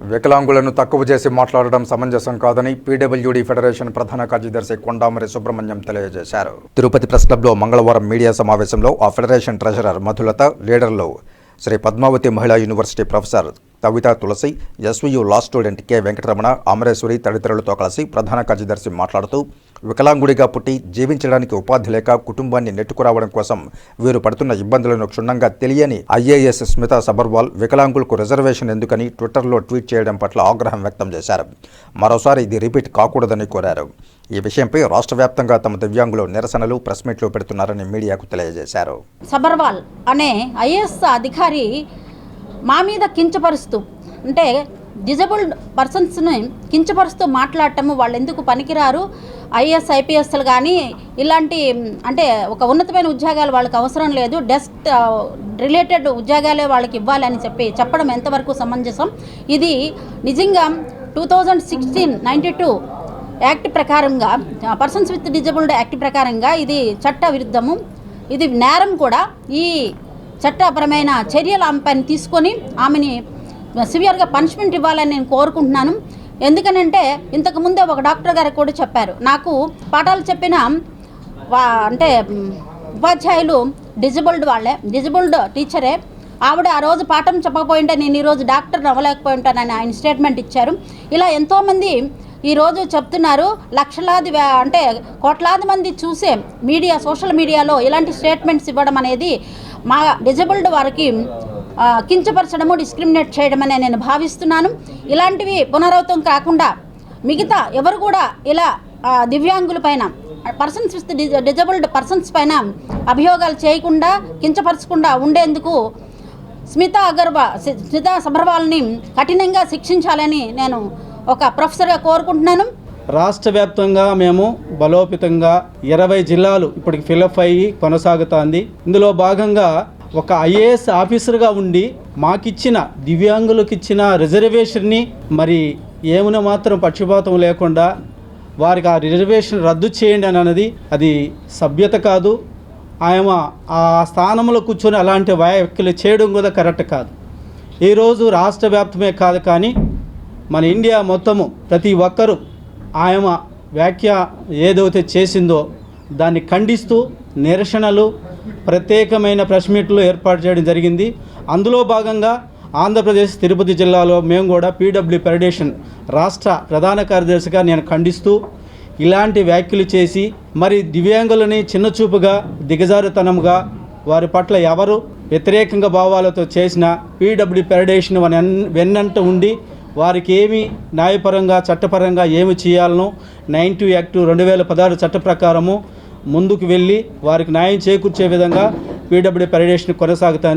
వికలాంగులను తక్కువ చేసి మాట్లాడడం సమంజసం కాదని పీడబ్ల్యూడీ ఫెడరేషన్ ప్రధాన కార్యదర్శి కొండామరి సుబ్రహ్మణ్యం తెలియజేశారు. తిరుపతి ప్రెస్ క్లబ్లో మంగళవారం మీడియా సమావేశంలో ఆ ఫెడరేషన్ ట్రెజరర్ మధులత లీడర్లు Sri Padmavati Mahila university professor Kavitha Tulasi SVU law student K. Venkataramana Amareshwari తదితరులతో కలిసి ప్రధాన కార్యదర్శి మాట్లాడుతూ వికలాంగుడిగా పుట్టి జీవించడానికి ఉపాధి లేక కుటుంబాన్ని నెట్టుకురావడం కోసం వీరు పడుతున్న ఇబ్బందులను క్షుణ్ణంగా తెలియని ఐఏఎస్ స్మిత సబర్వాల్ వికలాంగులకు రిజర్వేషన్ ఎందుకని ట్విట్టర్లో ట్వీట్ చేయడం పట్ల ఆగ్రహం వ్యక్తం చేశారు. మరోసారి ఇది రిపీట్ కాకూడదని కోరారు. ఈ విషయంపై రాష్ట్ర వ్యాప్తంగా తమ దివ్యాంగులు నిరసనలు ప్రెస్ మీట్లు పెడుతున్నారని మీడియాకు తెలియజేశారు. సబర్వాల్ అనే ఐఏఎస్ అధికారి మా మీద కించపరుస్తూ అంటే డిజబుల్డ్ పర్సన్స్ని కించపరుస్తూ మాట్లాడటము వాళ్ళు ఎందుకు పనికిరారు? ఐఏఎస్ ఐపీఎస్లు కానీ ఇలాంటి అంటే ఒక ఉన్నతమైన ఉద్యోగాలు వాళ్ళకి అవసరం లేదు. డెస్క్ రిలేటెడ్ ఉద్యోగాలే వాళ్ళకి ఇవ్వాలని చెప్పి చెప్పడం ఎంతవరకు సమంజసం? ఇది నిజంగా two thousand sixteen ninety two act ప్రకారంగా పర్సన్స్ విత్ డిజబుల్డ్ యాక్ట్ ప్రకారంగా ఇది చట్ట విరుద్ధము. ఇది నేరం కూడా. ఈ చట్టపరమైన చర్యలు ఆమె పైన తీసుకొని ఆమెని సివియర్గా పనిష్మెంట్ ఇవ్వాలని నేను కోరుకుంటున్నాను. ఎందుకనంటే ఇంతకు ముందే ఒక డాక్టర్ గారు కూడా చెప్పారు. నాకు పాఠాలు చెప్పిన వా అంటే ఉపాధ్యాయులు డిజబుల్డ్ వాళ్ళే. డిజబుల్డ్ టీచరే. ఆవిడ ఆ రోజు పాఠం చెప్పకపోయింటే నేను ఈరోజు డాక్టర్ అవ్వలేకపోయి ఉంటానని ఆయన స్టేట్మెంట్ ఇచ్చారు. ఇలా ఎంతోమంది ఈరోజు చెప్తున్నారు. లక్షలాది అంటే కోట్లాది మంది చూసే మీడియా సోషల్ మీడియాలో ఇలాంటి స్టేట్మెంట్స్ ఇవ్వడం అనేది మా డిజబుల్డ్ వారికి కించపరచడము డిస్క్రిమినేట్ చేయడమనే నేను భావిస్తున్నాను. ఇలాంటివి పునరావృతం కాకుండా మిగతా ఎవరు కూడా ఇలా దివ్యాంగుల పైన పర్సన్స్ విత్ డిజబుల్డ్ పర్సన్స్ పైన అభియోగాలు చేయకుండా కించపరచకుండా ఉండేందుకు స్మిత అగర్వా స్మిత సబర్వాల్ని కఠినంగా శిక్షించాలని నేను ఒక ప్రొఫెసర్గా కోరుకుంటున్నాను. రాష్ట్ర వ్యాప్తంగా మేము బలోపేతంగా ఇరవై జిల్లాలు ఇప్పటికి ఫిలప్ అయ్యి కొనసాగుతోంది. ఇందులో భాగంగా ఒక ఐఏఎస్ ఆఫీసర్గా ఉండి మాకిచ్చిన దివ్యాంగులకు ఇచ్చిన రిజర్వేషన్ని మరి ఏమున మాత్రం పక్షపాతం లేకుండా వారికి ఆ రిజర్వేషన్ రద్దు చేయండి అని అన్నది అది సభ్యత కాదు. ఆయన ఆ స్థానంలో కూర్చొని అలాంటి వ్యాఖ్యలు చేయడం కూడా కరెక్ట్ కాదు. ఈరోజు రాష్ట్ర వ్యాప్తమే కాదు కానీ మన ఇండియా మొత్తము ప్రతి ఒక్కరూ ఆయన వ్యాఖ్య ఏదైతే చేసిందో దాన్ని ఖండిస్తూ నిరసనలు ప్రత్యేకమైన ప్రెస్ మీట్లు ఏర్పాటు చేయడం జరిగింది. అందులో భాగంగా ఆంధ్రప్రదేశ్ తిరుపతి జిల్లాలో మేము కూడా పీడబ్ల్యూ ఫెడరేషన్ రాష్ట్ర ప్రధాన కార్యదర్శిగా నేను ఖండిస్తూ ఇలాంటి వ్యాఖ్యలు చేసి మరి దివ్యాంగులని చిన్నచూపుగా దిగజారుతనంగా వారి పట్ల ఎవరు వ్యతిరేకంగా భావాలతో చేసిన పీడబ్ల్యూ ఫెడరేషన్ వన్ వెన్నంట ఉండి వారికి ఏమి న్యాయపరంగా చట్టపరంగా ఏమి చేయాలనో నైన్టీ యాక్ట్ రెండు వేల పదహారు చట్ట ప్రకారము ముందుకు వెళ్ళి వారికి న్యాయం చేకూర్చే విధంగా పీడబ్ల్యూ ఫెడరేషన్ కొనసాగుతుంది.